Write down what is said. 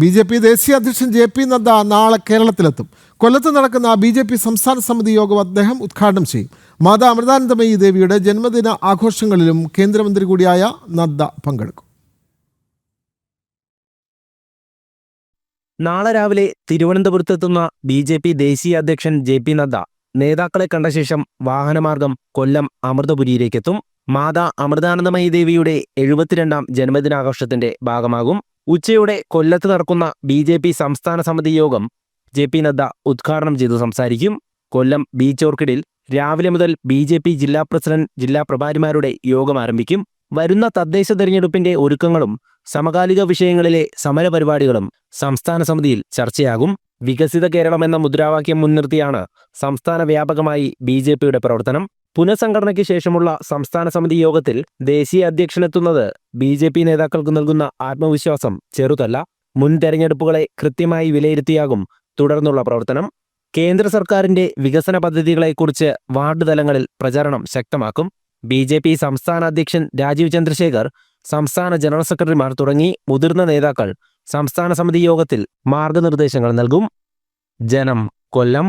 B J P ദേശീയ അധ്യക്ഷൻ J P Nadda നാളെ കേരളത്തിലെത്തും. കൊല്ലത്ത് നടക്കുന്ന ബി ജെ പി സംസ്ഥാന സമിതി യോഗം അദ്ദേഹം ഉദ്ഘാടനം ചെയ്യും. മാതാ അമൃതാനന്ദമയി ദേവിയുടെ ജന്മദിന ആഘോഷങ്ങളിലും കേന്ദ്രമന്ത്രി കൂടിയായ നദ്ദ പങ്കെടുക്കും. നാളെ രാവിലെ തിരുവനന്തപുരത്തെത്തുന്ന ബി ജെ പി ദേശീയ അധ്യക്ഷൻ ജെ പി നദ്ദ നേതാക്കളെ കണ്ട ശേഷം വാഹനമാർഗം കൊല്ലം അമൃതപുരിയിലേക്കെത്തും. മാതാ അമൃതാനന്ദമയി ദേവിയുടെ എഴുപത്തിരണ്ടാം ജന്മദിനാഘോഷത്തിന്റെ ഭാഗമാകും. ഉച്ചയോടെ കൊല്ലത്ത് നടക്കുന്ന ബി ജെ പി സംസ്ഥാന സമിതി യോഗം ജെ പി നദ്ദ ഉദ്ഘാടനം ചെയ്ത് സംസാരിക്കും. കൊല്ലം ബീച്ച് ഓർക്കിഡിൽ രാവിലെ മുതൽ ബി ജെ പി ജില്ലാ പ്രസിഡന്റ് ജില്ലാ പ്രഭാരിമാരുടെ യോഗം ആരംഭിക്കും. വരുന്ന തദ്ദേശ തെരഞ്ഞെടുപ്പിന്റെ ഒരുക്കങ്ങളും സമകാലിക വിഷയങ്ങളിലെ സമരപരിപാടികളും സംസ്ഥാന സമിതിയിൽ ചർച്ചയാകും. വികസിത കേരളം എന്ന മുദ്രാവാക്യം മുൻനിർത്തിയാണ് സംസ്ഥാന വ്യാപകമായി ബി പ്രവർത്തനം. പുനഃസംഘടനയ്ക്ക് ശേഷമുള്ള സംസ്ഥാന സമിതി യോഗത്തിൽ ദേശീയ അധ്യക്ഷനെത്തുന്നത് ബി ജെ പി നേതാക്കൾക്ക് നൽകുന്ന ആത്മവിശ്വാസം ചെറുതല്ല. മുൻ തെരഞ്ഞെടുപ്പുകളെ കൃത്യമായി വിലയിരുത്തിയാകും തുടർന്നുള്ള പ്രവർത്തനം. കേന്ദ്ര സർക്കാരിന്റെ വികസന പദ്ധതികളെക്കുറിച്ച് വാർഡ് തലങ്ങളിൽ പ്രചാരണം ശക്തമാക്കും. ബി ജെ പി സംസ്ഥാന അധ്യക്ഷൻ രാജീവ് ചന്ദ്രശേഖർ സംസ്ഥാന ജനറൽ സെക്രട്ടറിമാർ തുടങ്ങി മുതിർന്ന നേതാക്കൾ സംസ്ഥാന സമിതി യോഗത്തിൽ മാർഗനിർദ്ദേശങ്ങൾ നൽകും. ജനം കൊല്ലം